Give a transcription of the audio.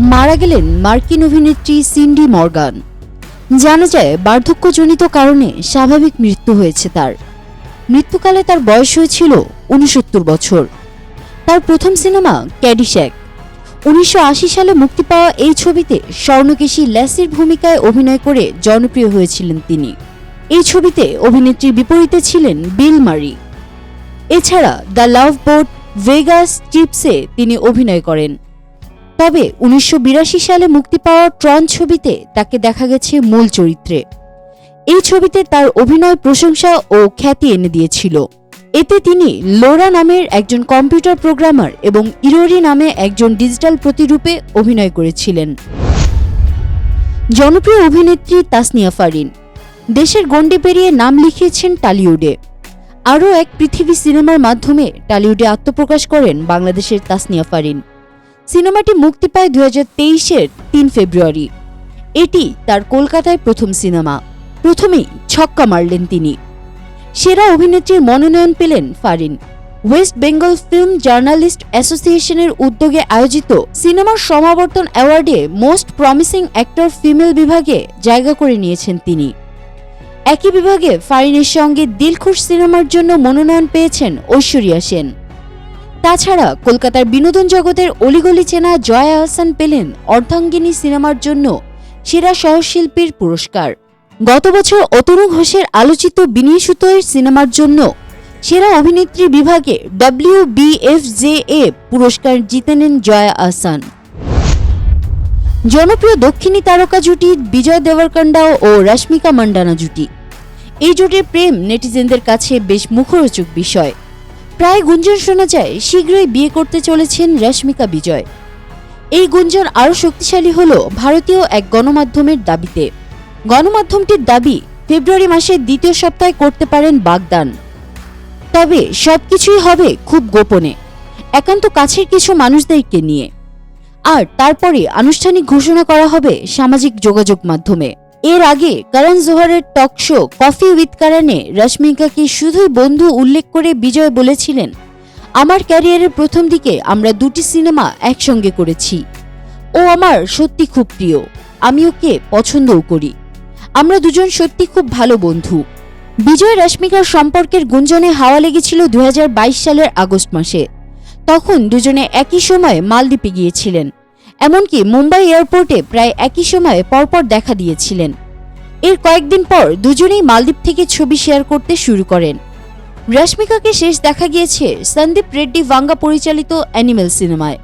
মারা গেলেন মার্কিন অভিনেত্রী সিন্ডি মর্গান। জানা যায়, বার্ধক্যজনিত কারণে স্বাভাবিক মৃত্যু হয়েছে তার। মৃত্যুকালে তার বয়স হয়েছিল উনসত্তর বছর। তার প্রথম সিনেমা ক্যাডিশ্যাক। উনিশশো সালে মুক্তি পাওয়া এই ছবিতে স্বর্ণকেশী ল্যাসির ভূমিকায় অভিনয় করে জনপ্রিয় হয়েছিলেন তিনি। এই ছবিতে অভিনেত্রীর বিপরীতে ছিলেন বিল মারি। এছাড়া দ্য লাভ বোট, ভেগাস, চিপসে তিনি অভিনয় করেন। তবে উনিশশো বিরাশি সালে মুক্তি পাওয়া ট্রন ছবিতে তাকে দেখা গেছে মূল চরিত্রে। এই ছবিতে তার অভিনয়, প্রশংসা ও খ্যাতি এনে দিয়েছিল। এতে তিনি লোরা নামের একজন কম্পিউটার প্রোগ্রামার এবং ইরোরি নামে একজন ডিজিটাল প্রতিরূপে অভিনয় করেছিলেন। জনপ্রিয় অভিনেত্রী তাসনিয়া ফারিন, দেশের গণ্ডি পেরিয়ে নাম লিখিয়েছেন টালিউডে। আরও এক পৃথিবী সিনেমার মাধ্যমে টালিউডে আত্মপ্রকাশ করেন বাংলাদেশের তাসনিয়া ফারিন। সিনেমাটি মুক্তি পায় দু হাজার তেইশের তিন ফেব্রুয়ারি। এটি তার কলকাতায় প্রথম সিনেমা। প্রথমেই ছক্কা মারলেন তিনি। সেরা অভিনেত্রীর মনোনয়ন পেলেন Farin. West Bengal film journalist অ্যাসোসিয়েশনের উদ্যোগে আয়োজিত সিনেমার সমাবর্তন অ্যাওয়ার্ডে মোস্ট প্রমিসিং অ্যাক্টর ফিমেল বিভাগে জায়গা করে নিয়েছেন তিনি। একই বিভাগে ফারিনের সঙ্গে দিলখুশ সিনেমার জন্য মনোনয়ন পেয়েছেন ঐশ্বরিয়া সেন। তাছাড়া কলকাতার বিনোদন জগতের অলিগলি চেনা জয়া আহসান পেলেন অর্ধাঙ্গিনী সিনেমার জন্য সেরা সহশিল্পীর পুরস্কার। গত বছর অতনু ঘোষের আলোচিত বিনয় সিনেমার জন্য সেরা অভিনেত্রী বিভাগে ডব্লিউ বিএফজেএ পুরস্কার জিতে নেন জয়া আহসান জনপ্রিয় দক্ষিণী তারকা জুটি বিজয় দেবরকন্ডা ও রশ্মিকা মান্ডানা জুটি। এই জুটির প্রেম নেটিজেনদের কাছে বেশ মুখরোচক বিষয়। প্রায় গুঞ্জন শোনা যায়, শীঘ্রই বিয়ে করতে চলেছেন রশ্মিকা বিজয়। এই গুঞ্জন আরও শক্তিশালী হল ভারতীয় এক গণমাধ্যমের দাবিতে। গণমাধ্যমটির দাবি, ফেব্রুয়ারি মাসের দ্বিতীয় সপ্তাহে করতে পারেন বাগদান। তবে সবকিছুই হবে খুব গোপনে, একান্ত কাছের কিছু মানুষদেরকে নিয়ে। আর তারপরে আনুষ্ঠানিক ঘোষণা করা হবে সামাজিক যোগাযোগ মাধ্যমে। এর আগে করণ জোহরের টক শো কফি উইথ কারণে রশ্মিকাকে শুধুই বন্ধু উল্লেখ করে বিজয় বলেছিলেন? আমার ক্যারিয়ারের প্রথম দিকে আমরা দুটি সিনেমা একসঙ্গে করেছি। ও আমার সত্যি খুব প্রিয়। আমি ওকে পছন্দও করি। আমরা দুজন সত্যি খুব ভালো বন্ধু। বিজয় রশ্মিকার সম্পর্কের গুঞ্জনে হাওয়া লেগেছিল দু হাজার বাইশ সালের আগস্ট মাসে। তখন দুজনে একই সময়ে মালদ্বীপে গিয়েছিলেন। এমনকি মুম্বাই এয়ারপোর্টে প্রায় একই সময়ে পরপর দেখা দিয়েছিলেন। এর কয়েকদিন পর দুজনেই মালদ্বীপ থেকে ছবি শেয়ার করতে শুরু করেন। রশ্মিকাকে শেষ দেখা গিয়েছে সন্দীপ রেড্ডি ভাঙ্গা পরিচালিত অ্যানিমেল সিনেমায়।